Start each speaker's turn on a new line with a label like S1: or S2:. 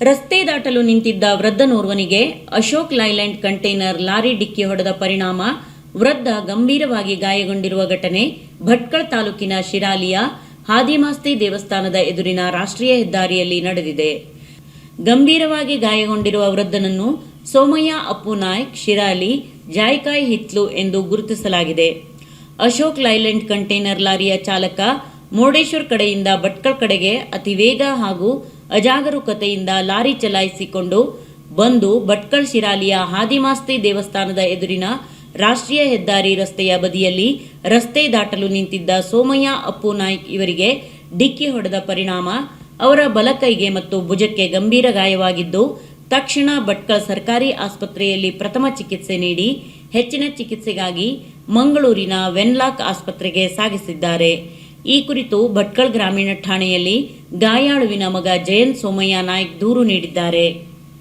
S1: ರಸ್ತೆ ದಾಟಲು ನಿಂತಿದ್ದ ವೃದ್ಧನೋರ್ವನಿಗೆ ಅಶೋಕ್ ಲೈಲ್ಯಾಂಡ್ ಕಂಟೈನರ್ ಲಾರಿ ಡಿಕ್ಕಿ ಹೊಡೆದ ಪರಿಣಾಮ ವೃದ್ಧ ಗಂಭೀರವಾಗಿ ಗಾಯಗೊಂಡಿರುವ ಘಟನೆ ಭಟ್ಕಳ ತಾಲೂಕಿನ ಶಿರಾಲಿಯ ಹಾದಿಮಾಸ್ತಿ ದೇವಸ್ಥಾನದ ಎದುರಿನ ರಾಷ್ಟ್ರೀಯ ಹೆದ್ದಾರಿಯಲ್ಲಿ ನಡೆದಿದೆ. ಗಂಭೀರವಾಗಿ ಗಾಯಗೊಂಡಿರುವ ವೃದ್ಧನನ್ನು ಸೋಮಯ್ಯ, ಅಪ್ಪು ನಾಯ್ಕ್, ಶಿರಾಲಿ, ಜಾಯ್ಕಾಯ್ ಹಿತ್ಲು ಎಂದು ಗುರುತಿಸಲಾಗಿದೆ. ಅಶೋಕ್ ಲೈಲ್ಯಾಂಡ್ ಕಂಟೈನರ್ ಲಾರಿಯ ಚಾಲಕ ಮುರುಡೇಶ್ವರ್ ಕಡೆಯಿಂದ ಭಟ್ಕಳ್ ಕಡೆಗೆ ಅತಿ ವೇಗ ಹಾಗೂ ಅಜಾಗರೂಕತೆಯಿಂದ ಲಾರಿ ಚಲಾಯಿಸಿಕೊಂಡು ಬಂದು ಭಟ್ಕಳ್ ಶಿರಾಲಿಯ ಹಾದಿಮಾಸ್ತಿ ದೇವಸ್ಥಾನದ ಎದುರಿನ ರಾಷ್ಟ್ರೀಯ ಹೆದ್ದಾರಿ ರಸ್ತೆಯ ಬದಿಯಲ್ಲಿ ರಸ್ತೆ ದಾಟಲು ನಿಂತಿದ್ದ ಸೋಮಯ್ಯ, ಅಪ್ಪು ನಾಯ್ಕ್ ಇವರಿಗೆ ಡಿಕ್ಕಿ ಹೊಡೆದ ಪರಿಣಾಮ. ಅವರ ಬಲಕೈಗೆ ಮತ್ತು ಭುಜಕ್ಕೆ ಗಂಭೀರ ಗಾಯವಾಗಿದ್ದು, ತಕ್ಷಣ ಭಟ್ಕಳ ಸರ್ಕಾರಿ ಆಸ್ಪತ್ರೆಯಲ್ಲಿ ಪ್ರಥಮ ಚಿಕಿತ್ಸೆ ನೀಡಿ ಹೆಚ್ಚಿನ ಚಿಕಿತ್ಸೆಗಾಗಿ ಮಂಗಳೂರಿನ ವೆನ್ಲಾಕ್ ಆಸ್ಪತ್ರೆಗೆ ಸಾಗಿಸಿದ್ದಾರೆ. ಈ ಕುರಿತು ಭಟ್ಕಳ ಗ್ರಾಮೀಣ ಠಾಣೆಯಲ್ಲಿ ಗಾಯಾಳುವಿನ ಮಗ ಜಯಂತ್ ಸೋಮಯ್ಯ ನಾಯ್ಕ್ ದೂರು ನೀಡಿದ್ದಾರೆ.